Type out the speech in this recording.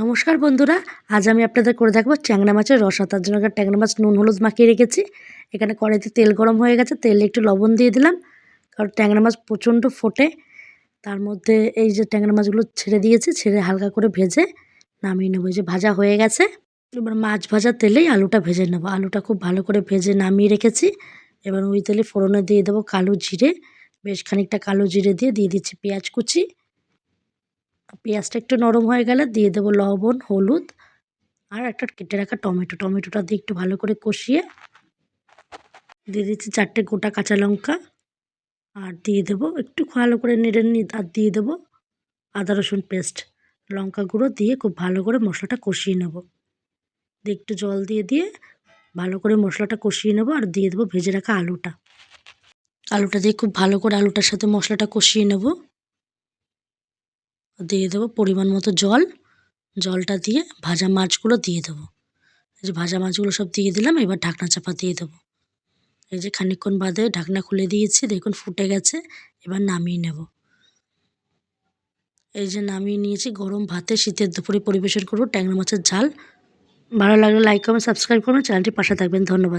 নমস্কার বন্ধুরা, আজ আমি আপনাদের করে দেখাবো ট্যাংরা মাছের রসা। তার জন্য এখানে ট্যাংরা মাছ নুন, হলুদ মাখিয়ে রেখেছি, এখানে কড়াইতে তেল গরম হয়ে গেছে, তেলে একটু লবণ দিয়ে দিলাম, কারণ ট্যাংরা মাছ প্রচণ্ড ফোটে। তার মধ্যে এই যে ট্যাংরা মাছগুলো ছেড়ে দিয়েছি, ছেড়ে হালকা করে ভেজে নামিয়ে নেব। যে ভাজা হয়ে গেছে, এবার মাছ ভাজা তেলেই আলুটা ভেজে নেব। আলুটা খুব ভালো করে ভেজে নামিয়ে রেখেছি, এবার ওই তেলে ফোড়নে দিয়ে দেবো কালো জিরে, বেশ খানিকটা কালো জিরে দিয়ে দিয়ে দিচ্ছি পেঁয়াজ কুচি পেঁয়াজটা একটু নরম হয়ে গেলে দিয়ে দেবো লবণ, হলুদ আর একটা কেটে রাখা টমেটো। টমেটোটা দিয়ে একটু ভালো করে কষিয়ে দিয়ে দিচ্ছি চারটে গোটা কাঁচা লঙ্কা আর দিয়ে দেবো একটু ভালো করে নেড়ে নিয়ে আর দিয়ে দেবো আদা, রসুন পেস্ট, লঙ্কা গুঁড়ো দিয়ে খুব ভালো করে মশলাটা কষিয়ে নেব। দিয়ে একটু জল দিয়ে দিয়ে ভালো করে মশলাটা কষিয়ে নেব আর দিয়ে দেবো ভেজে রাখা আলুটা। আলুটা দিয়ে খুব ভালো করে আলুটার সাথে মশলাটা কষিয়ে নেব। দিয়ে দেবো পরিমাণ মতো জল। জলটা দিয়ে ভাজা মাছগুলো দিয়ে দেবো। এই যে ভাজা মাছগুলো সব দিয়ে দিলাম, এবার ঢাকনা চাপা দিয়ে দেবো। এই যে খানিকক্ষণ বাদে ঢাকনা খুলে দিয়েছি, দেখুন ফুটে গেছে, এবার নামিয়ে নেব। এই যে নামিয়ে নিয়েছি গরম ভাতে, শীতের দুপুরে পরিবেশন করব ট্যাংরা মাছের ঝাল। ভালো লাগলে লাইক কমেন্ট সাবস্ক্রাইব করুন চ্যানেলটি পাশে থাকবেন, ধন্যবাদ।